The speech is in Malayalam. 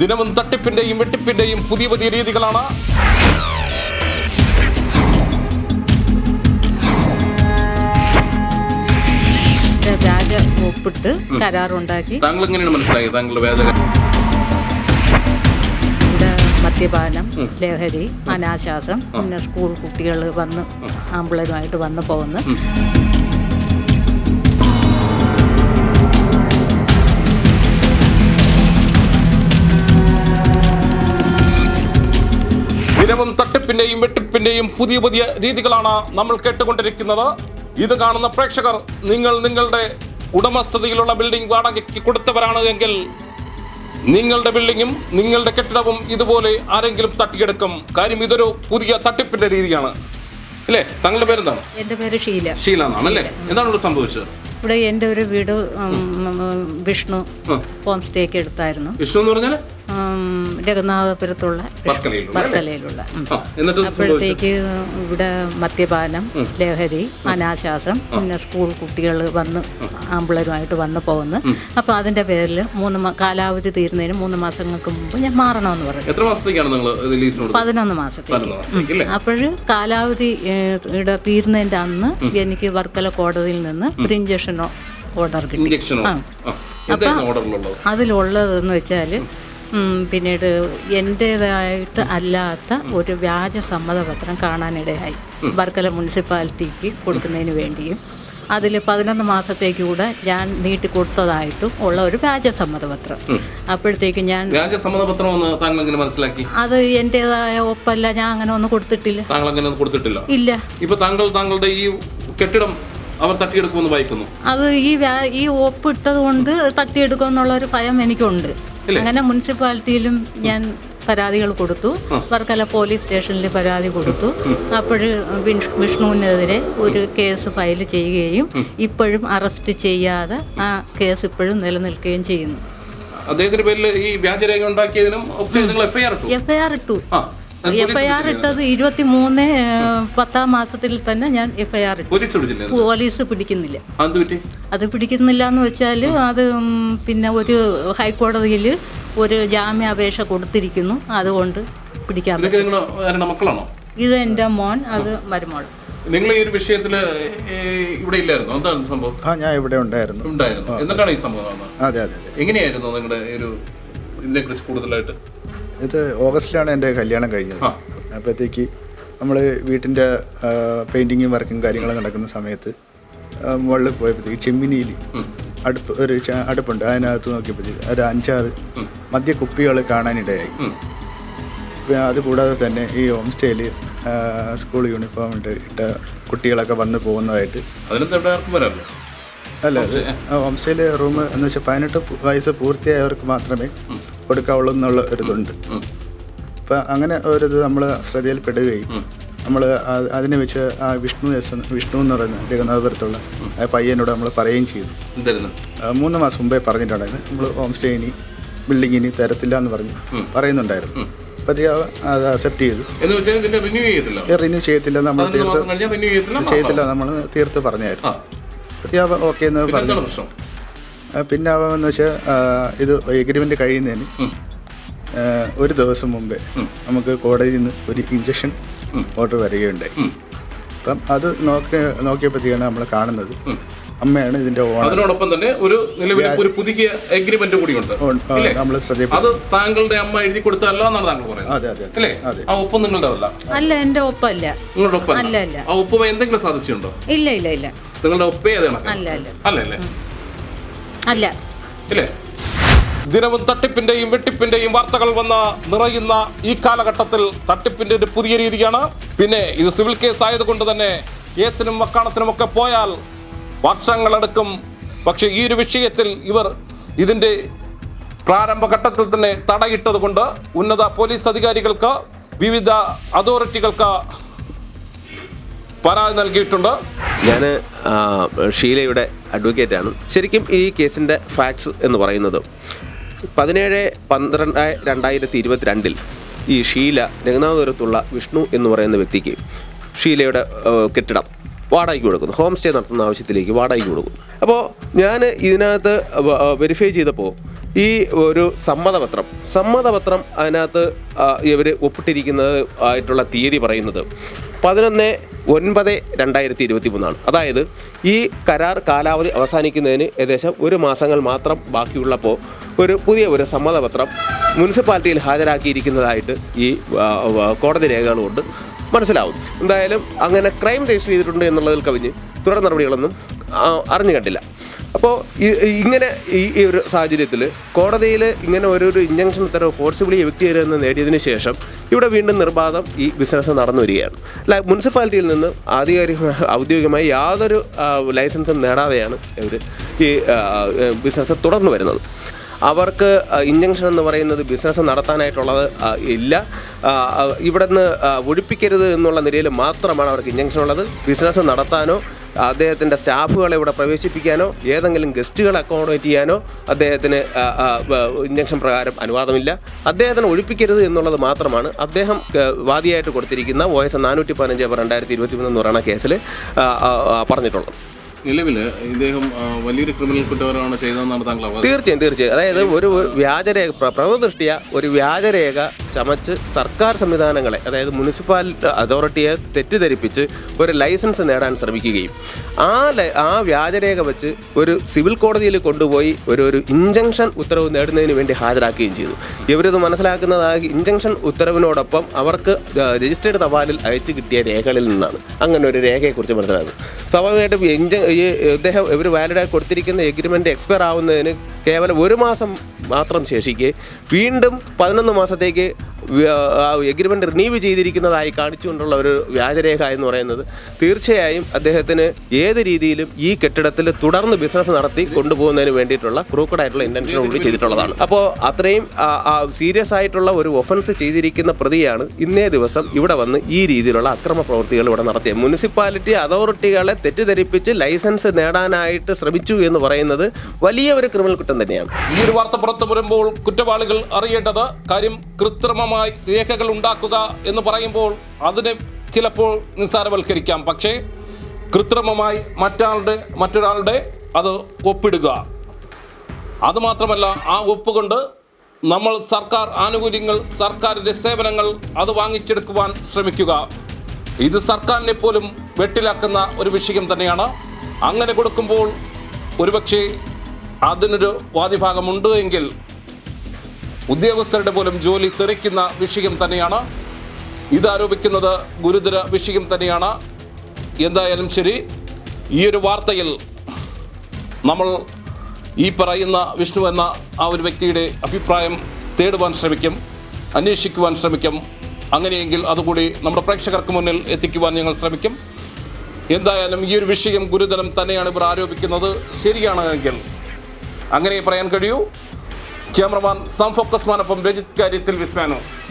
ദിനവും തട്ടിപ്പിന്റെയും വെട്ടിപ്പിന്റെയും പുതിയ പുതിയ രീതികളാണ്. വ്യാജ ഒപ്പിട്ട് കരാറുണ്ടാക്കി. താങ്കൾ എങ്ങനെയാണ് മനസ്സിലായത്? താങ്കളുടെ ഇവിടെ മദ്യപാനം ലഹരി അനാശാസം പിന്നെ സ്കൂൾ കുട്ടികൾ വന്ന് ആമ്പിളരുമായിട്ട് വന്ന് പോകുന്നു ദിനവും തട്ടിപ്പിന്റെയും വെട്ടിപ്പിന്റെയും പുതിയ പുതിയ രീതികളാണ് നമ്മൾ കേട്ടുകൊണ്ടിരിക്കുന്നത്. ഇത് കാണുന്ന പ്രേക്ഷകർ നിങ്ങൾ നിങ്ങളുടെ ഉടമസ്ഥതയിലുള്ള ബിൽഡിംഗ് വാടകയ്ക്ക് കൊടുത്തവരാണ് എങ്കിൽ നിങ്ങളുടെ ബിൽഡിങ്ങും നിങ്ങളുടെ കെട്ടിടവും ഇതുപോലെ ആരെങ്കിലും തട്ടിയെടുക്കും. കാര്യം ഇതൊരു പുതിയ തട്ടിപ്പിന്റെ രീതിയാണ്. അല്ലേ തങ്ങളുടെ പേരെന്താണ്? എന്റെ പേര് ഷീല. ഷീല എന്നാണ് അല്ലേ? എന്താണ് ഇവിടെ സംഭവിച്ചത്? ഇവിടെ എന്റെ ഒരു വീട് ഉം, ഉം, വിഷ്ണു. ഹോം സ്റ്റേക്ക് എടുത്തായിരുന്നു. വിഷ്ണു എന്ന് പറഞ്ഞാൽ രഘുനാഥപുരത്തുള്ള വർക്കലയിലുള്ള അപ്പോഴത്തേക്ക് ഇവിടെ മദ്യപാനം ലഹരി അനാശാസം പിന്നെ സ്കൂൾ കുട്ടികൾ വന്ന് ആമ്പിളരുമായിട്ട് വന്ന് പോകുന്നു. അപ്പോൾ അതിന്റെ പേരിൽ മൂന്ന് കാലാവധി തീരുന്നതിന് മൂന്ന് മാസങ്ങൾക്ക് മുമ്പ് ഞാൻ മാറണമെന്ന് പറഞ്ഞു. എത്ര മാസത്തേക്കാണ് നിങ്ങൾ പതിനൊന്ന് മാസത്തേക്ക്. അപ്പോഴ് കാലാവധി തീരുന്നതിന്റെ അന്ന് എനിക്ക് വർക്കല കോടതിയിൽ നിന്ന് ഒരു ഇഞ്ചക്ഷനോ ഓർഡർ കിട്ടി. അപ്പൊ അതിലുള്ളതെന്ന് വെച്ചാൽ പിന്നീട് എന്റേതായിട്ട് അല്ലാത്ത ഒരു വ്യാജ സമ്മതപത്രം കാണാനിടയായി. വർക്കല മുനിസിപ്പാലിറ്റിക്ക് കൊടുക്കുന്നതിന് വേണ്ടിയും അതിൽ പതിനൊന്ന് മാസത്തേക്ക് കൂടെ ഞാൻ നീട്ടി കൊടുത്തതായിട്ടും ഉള്ള ഒരു വ്യാജ സമ്മതപത്രം. അപ്പോഴത്തേക്ക് ഞാൻ മനസ്സിലാക്കി? അത് എന്റേതായ ഒപ്പല്ല ഞാൻ അങ്ങനെ ഒന്നും കൊടുത്തിട്ടില്ല. താങ്കൾ അങ്ങനെ കൊടുത്തിട്ടില്ല? ഇല്ല. ഇപ്പൊ താങ്കൾ താങ്കളുടെ ഈ കെട്ടിടം അവർ തട്ടിയെടുക്കുമെന്ന് ഭയക്കുന്നു അത് ഈ ഈ ഈ ഒപ്പിട്ടത് കൊണ്ട് തട്ടിയെടുക്കുമെന്നുള്ള ഒരു ഭയം എനിക്കുണ്ട്. അങ്ങനെ മുനിസിപ്പാലിറ്റിയിലും ഞാൻ പരാതികൾ കൊടുത്തു. വർക്കല പോലീസ് സ്റ്റേഷനിൽ പരാതി കൊടുത്തു. അപ്പോൾ വിഷ്ണുവിനെതിരെ ഒരു കേസ് ഫയൽ ചെയ്യുകയും ഇപ്പോഴും അറസ്റ്റ് ചെയ്യാതെ ആ കേസ് ഇപ്പോഴും നിലനിൽക്കുകയും ചെയ്യുന്നു. അദ്ദേഹത്തിന്റെ പേരിൽ ഈ വ്യാജരേഖ ഉണ്ടാക്കിയതിനും ഒക്കെ നിങ്ങൾ എഫ്ഐആർ ഇട്ടു? എഫ്ഐആർ ഇട്ടു. ആ ഐ ആർ ഇട്ടത് ഇരുപത്തി മൂന്ന് പത്താം മാസത്തിൽ തന്നെ ഞാൻ എഫ് ഐ പോലീസ് ഇട്ടു പോലീസ് പിടിക്കുന്നില്ല. അത് പിടിക്കുന്നില്ല എന്ന് വെച്ചാൽ അത് പിന്നെ ഒരു ഹൈക്കോടതിയിൽ ഒരു ജാമ്യാപേക്ഷ കൊടുത്തിരിക്കുന്നു. അതുകൊണ്ട് പിടിക്കാൻ മക്കളാണോ? ഇത് എന്റെ മോൻ അത് മരുമോൾ. നിങ്ങൾ ഈ ഒരു വിഷയത്തിൽ ഇവിടെ ഇല്ലായിരുന്നു? എന്താണ് സംഭവം? ആ ഞാൻ ഇവിടെ ഉണ്ടായിരുന്നു. ഉണ്ടായിരുന്നു. എന്നിട്ടാണ് ഈ സംഭവം അതെ അതെ അതെ. എങ്ങനെയായിരുന്നു നിങ്ങളുടെ ഒരു ഇതിനെ കുറിച്ച് കൂടുതലായിട്ട്? ഇത് ഓഗസ്റ്റിലാണ് എന്റെ കല്യാണം കഴിഞ്ഞത്. അപ്പോഴത്തേക്ക് നമ്മൾ വീട്ടിന്റെ പെയിന്റിങ്ങും വർക്കും കാര്യങ്ങളും നടക്കുന്ന സമയത്ത് മുകളിൽ പോയപ്പോഴത്തേക്ക് ചെമ്മിനിയിൽ അടുപ്പ് ഒരു അടുപ്പുണ്ട്. അതിനകത്ത് നോക്കിയപ്പോഴത്തേക്ക് ഒരു അഞ്ചാറ് മദ്യക്കുപ്പികൾ കാണാനിടയായി. അതുകൂടാതെ തന്നെ ഈ ഹോം സ്റ്റേയിൽ സ്കൂൾ യൂണിഫോം ഇട്ട് ഇട്ട കുട്ടികളൊക്കെ വന്ന് പോകുന്നതായിട്ട്. അല്ല അത് ഹോം സ്റ്റേയിൽ റൂം എന്ന് വെച്ചാൽ പതിനെട്ട് വയസ്സ് പൂർത്തിയായവർക്ക് മാത്രമേ കൊടുക്കാവുള്ളൂ എന്നുള്ള ഒരിതുണ്ട് അപ്പം അങ്ങനെ ഒരിത് നമ്മൾ ശ്രദ്ധയിൽപ്പെടുകയും നമ്മൾ അതിനെ വെച്ച് ആ വിഷ്ണു എസ് വിഷ്ണു എന്ന് പറയുന്ന രഘുനാഥപുരത്തുള്ള ആ പയ്യനോട് നമ്മൾ പറയുകയും ചെയ്തു. മൂന്ന് മാസം മുമ്പേ പറഞ്ഞിട്ടുണ്ടായിരുന്നു. നമ്മൾ ഹോം സ്റ്റേ ഇനി ബിൽഡിംഗ് ഇനി തരത്തില്ല എന്ന് പറഞ്ഞു. പറയുന്നുണ്ടായിരുന്നു. അവൻ അത് അക്സെപ്റ്റ് ചെയ്തു. റിന്യൂ ചെയ്യത്തില്ല? നമ്മൾ തീർത്ത് ചെയ്യത്തില്ല നമ്മൾ തീർത്ത് പറഞ്ഞായിരുന്നു. അപ്പോഴത്തേക്ക് ഓക്കെ എന്ന് പറഞ്ഞു. പിന്നെ ആവാമെന്ന് വെച്ചാൽ ഇത് എഗ്രിമെന്റ് കഴിയുന്നതിന് ഒരു ദിവസം മുമ്പേ നമുക്ക് കോടതിയിൽ നിന്ന് ഒരു ഇഞ്ചക്ഷൻ ഓർഡർ വരികയുണ്ടായി. അപ്പം അത് നോക്കി നോക്കിയപ്പോഴത്തേക്കാണ് നമ്മൾ കാണുന്നത്. അമ്മയാണ് ഇതിന്റെ ഓണർ അതിനോടൊപ്പം തന്നെ ഒരു നിലവിൽ ഒരു പുതിയ എഗ്രിമെന്റ് കൂടിയുണ്ട്. നമ്മൾ അത് താങ്കളുടെ അമ്മ എഴുതി കൊടുത്തല്ല എന്നാണ് താങ്കൾ പറയുന്നത്. അതെ അതെ അല്ലേ ആ ഒപ്പം നിങ്ങളുടെ അല്ല അല്ല എന്റെ ഒപ്പല്ല. നിങ്ങളുടെ ഒപ്പം അല്ല അല്ല. ആ ഒപ്പം എന്തെങ്കിലും സാധിച്ചിട്ടുണ്ടോ? ഇല്ല ഇല്ല ഇല്ല. നിങ്ങളുടെ ഒപ്പേ അതാണ് അല്ല അല്ല. അല്ല അല്ലേ. ഇല്ലേ? ദിനവും തട്ടിപ്പിന്റെയും വെട്ടിപ്പിന്റെയും വാർത്തകൾ വന്ന് നിറയുന്ന ഈ കാലഘട്ടത്തിൽ തട്ടിപ്പിന്റെ ഒരു പുതിയ രീതിയാണ്. പിന്നെ ഇത് സിവിൽ കേസ് ആയതുകൊണ്ട് തന്നെ കേസിനും വക്കാണത്തിനും ഒക്കെ പോയാൽ വർഷങ്ങളെടുക്കും. പക്ഷേ ഈ ഒരു വിഷയത്തിൽ ഇവർ ഇതിന്റെ പ്രാരംഭഘട്ടത്തിൽ തന്നെ തടയിട്ടത് കൊണ്ട് ഉന്നത പോലീസ് അധികാരികൾക്ക് വിവിധ അതോറിറ്റികൾക്ക് പരാതി നൽകിയിട്ടുണ്ട്. ഞാൻ ഷീലയുടെ അഡ്വക്കേറ്റാണ്. ശരിക്കും ഈ കേസിന്റെ ഫാക്ട്സ് എന്ന് പറയുന്നത് പതിനേഴ് പന്ത്രണ്ട് രണ്ടായിരത്തി ഇരുപത്തിരണ്ടിൽ ഈ ഷീല രംഗനാഥപുരത്തുള്ള വിഷ്ണു എന്ന് പറയുന്ന വ്യക്തിക്ക് ഷീലയുടെ കെട്ടിടം വാടകയ്ക്ക് കൊടുക്കുന്നു. ഹോം സ്റ്റേ നടത്തുന്ന ആവശ്യത്തിലേക്ക് വാടകയ്ക്ക് കൊടുക്കുന്നു. അപ്പോൾ ഞാൻ ഇതിനകത്ത് വെരിഫൈ ചെയ്തപ്പോൾ ഈ ഒരു സമ്മതപത്രം സമ്മതപത്രം അതിനകത്ത് ഇവർ ഒപ്പിട്ടിരിക്കുന്നത് ആയിട്ടുള്ള തീയതി പറയുന്നത് പതിനൊന്ന് ഒൻപത് രണ്ടായിരത്തി ഇരുപത്തി മൂന്നാണ് അതായത് ഈ കരാർ കാലാവധി അവസാനിക്കുന്നതിന് ഏകദേശം ഒരു മാസങ്ങൾ മാത്രം ബാക്കിയുള്ളപ്പോൾ ഒരു പുതിയ ഒരു സമ്മതപത്രം മുനിസിപ്പാലിറ്റിയിൽ ഹാജരാക്കിയിരിക്കുന്നതായിട്ട് ഈ കോടതി രേഖകൾ കൊണ്ട് മനസ്സിലാവും. എന്തായാലും അങ്ങനെ ക്രൈം രജിസ്റ്റർ ചെയ്തിട്ടുണ്ട് എന്നുള്ളതിൽ കവിഞ്ഞ് തുടർ നടപടികളൊന്നും അറിഞ്ഞു കണ്ടില്ല. അപ്പോൾ ഇങ്ങനെ ഈ ഒരു സാഹചര്യത്തിൽ കോടതിയിൽ ഇങ്ങനെ ഓരോരോ ഇഞ്ചക്ഷൻ ഉത്തരവ് ഫോഴ്സിബിളി എവിക്ട് ചെയ്തെന്ന് നേടിയതിന് ശേഷം ഇവിടെ വീണ്ടും നിർബാധം ഈ ബിസിനസ് നടന്നു വരികയാണ്. മുനിസിപ്പാലിറ്റിയിൽ നിന്ന് ആധികാരിക ഔദ്യോഗികമായി യാതൊരു ലൈസൻസും നേടാതെയാണ് ഇവർ ഈ ബിസിനസ് തുടർന്നു വരുന്നത്. അവർക്ക് ഇഞ്ചക്ഷൻ എന്ന് പറയുന്നത് ബിസിനസ് നടത്താനായിട്ടുള്ളത് ഇല്ല. ഇവിടെ നിന്ന് ഒഴിപ്പിക്കരുത് എന്നുള്ള നിലയിൽ മാത്രമാണ് അവർക്ക് ഇഞ്ചക്ഷൻ ഉള്ളത്. ബിസിനസ് നടത്താനോ അദ്ദേഹത്തിന്റെ സ്റ്റാഫുകളെ ഇവിടെ പ്രവേശിപ്പിക്കാനോ ഏതെങ്കിലും ഗസ്റ്റുകളെ അക്കോമഡേറ്റ് ചെയ്യാനോ അദ്ദേഹത്തിന് ഇഞ്ചക്ഷൻ പ്രകാരം അനുവാദമില്ല. അദ്ദേഹത്തിനെ ഒഴിപ്പിക്കരുത് എന്നുള്ളത് മാത്രമാണ്. അദ്ദേഹം വാദിയായിട്ട് കൊടുത്തിരിക്കുന്ന ഒ എസ് നാനൂറ്റി പതിനഞ്ച് രണ്ടായിരത്തി ഇരുപത്തി മൂന്ന് എന്ന് പറയുന്ന കേസിൽ പറഞ്ഞിട്ടുള്ളത്. നിലവിൽ ഇദ്ദേഹം വലിയൊരു ക്രിമിനൽ കുറ്റകരമാണ് ചെയ്തതെന്നാണ് താങ്കൾ തീർച്ചയായും തീർച്ചയായും. അതായത് ഒരു വ്യാജരേഖ പ്രവദൃഷ്ടിയ ഒരു വ്യാജരേഖ ചമച്ച് സർക്കാർ സംവിധാനങ്ങളെ അതായത് മുനിസിപ്പാലിറ്റി അതോറിറ്റിയെ തെറ്റിദ്ധരിപ്പിച്ച് ഒരു ലൈസൻസ് നേടാൻ ശ്രമിക്കുകയും. ആ ആ വ്യാജരേഖ വെച്ച് ഒരു സിവിൽ കോടതിയിൽ കൊണ്ടുപോയി ഒരു ഒരു ഇഞ്ചക്ഷൻ ഉത്തരവ് നേടുന്നതിന് വേണ്ടി ഹാജരാക്കുകയും ചെയ്തു. ഇവരിത് മനസ്സിലാക്കുന്നതായി ഇഞ്ചങ്ഷൻ ഉത്തരവിനോടൊപ്പം അവർക്ക് രജിസ്റ്റേർഡ് തപാലിൽ അയച്ചു കിട്ടിയ രേഖകളിൽ നിന്നാണ്. അങ്ങനെ ഒരു രേഖയെക്കുറിച്ച് മനസ്സിലാക്കുന്നത് സ്വാഭാവികമായിട്ടും ഇഞ്ച ഈ ഇദ്ദേഹം ഇവർ വാലിഡായി കൊടുത്തിരിക്കുന്ന എഗ്രിമെന്റ് എക്സ്പയർ ആവുന്നതിന് കേവലം ഒരു മാസം മാത്രം ശേഷിക്കെ വീണ്ടും പതിനൊന്ന് മാസത്തേക്ക് എഗ്രിമെന്റ് റിന്യൂവ് ചെയ്തിരിക്കുന്നതായി കാണിച്ചുകൊണ്ടുള്ള ഒരു വ്യാജരേഖ എന്ന് പറയുന്നത് തീർച്ചയായും അദ്ദേഹത്തിന് ഏത് രീതിയിലും ഈ കെട്ടിടത്തിൽ തുടർന്ന് ബിസിനസ് നടത്തി കൊണ്ടുപോകുന്നതിന് വേണ്ടിയിട്ടുള്ള ക്രൂക്കഡ് ആയിട്ടുള്ള കൂടി ചെയ്തിട്ടുള്ളതാണ്. അപ്പോൾ അത്രയും സീരിയസ് ആയിട്ടുള്ള ഒരു ഒഫൻസ് ചെയ്തിരിക്കുന്ന പ്രതിയാണ് ഇന്നേ ദിവസം ഇവിടെ വന്ന് ഈ രീതിയിലുള്ള അക്രമ പ്രവൃത്തികൾ ഇവിടെ നടത്തിയത് മുനിസിപ്പാലിറ്റി അതോറിറ്റികളെ തെറ്റിദ്ധരിപ്പിച്ച് ലൈസൻസ് നേടാനായിട്ട് ശ്രമിച്ചു എന്ന് പറയുന്നത് വലിയ ഒരു ക്രിമിനൽ കുറ്റം തന്നെയാണ്. ഈ ഒരു വാർത്ത പുറത്തു വരുമ്പോൾ കുറ്റവാളികൾ അറിയേണ്ടത് കാര്യം കൃത്രിമമായി രേഖകൾ ഉണ്ടാക്കുക എന്ന് പറയുമ്പോൾ അതിനെ ചിലപ്പോൾ നിസ്സാരവൽക്കരിക്കാം. പക്ഷേ കൃത്രിമമായി മറ്റാളുടെ മറ്റൊരാളുടെ അത് ഒപ്പിടുക. അതുമാത്രമല്ല ആ ഒപ്പ് കൊണ്ട് നമ്മൾ സർക്കാർ ആനുകൂല്യങ്ങൾ സർക്കാരിന്റെ സേവനങ്ങൾ അത് വാങ്ങിച്ചെടുക്കുവാൻ ശ്രമിക്കുക. ഇത് സർക്കാരിനെ പോലും വെട്ടിലാക്കുന്ന ഒരു വിഷയം തന്നെയാണ്. അങ്ങനെ കൊടുക്കുമ്പോൾ ഒരുപക്ഷെ അതിനൊരു വാദിഭാഗമുണ്ട് എങ്കിൽ ഉദ്യോഗസ്ഥരുടെ പോലും ജോലി തെറിക്കുന്ന വിഷയം തന്നെയാണ്. ഇത് ആരോപിക്കുന്നത് ഗുരുതര വിഷയം തന്നെയാണ്. എന്തായാലും ശരി ഈ ഒരു വാർത്തയിൽ നമ്മൾ ഈ പറയുന്ന വിഷ്ണു എന്ന ആ ഒരു വ്യക്തിയുടെ അഭിപ്രായം തേടുവാൻ ശ്രമിക്കും അന്വേഷിക്കുവാൻ ശ്രമിക്കും. അങ്ങനെയെങ്കിൽ അതുകൂടി നമ്മുടെ പ്രേക്ഷകർക്ക് മുന്നിൽ എത്തിക്കുവാൻ ഞങ്ങൾ ശ്രമിക്കും. എന്തായാലും ഈ ഒരു വിഷയം ഗുരുതരം തന്നെയാണ് ഇവർ ആരോപിക്കുന്നത്. ശരിയാണ് എങ്കിൽ അങ്ങനെ പറയാൻ കഴിയൂ. ക്യാമറമാൻ സം ഫോക്കസ്മാനൊപ്പം രജിത് കാര്യത്തിൽ വിസ്മാനോസ്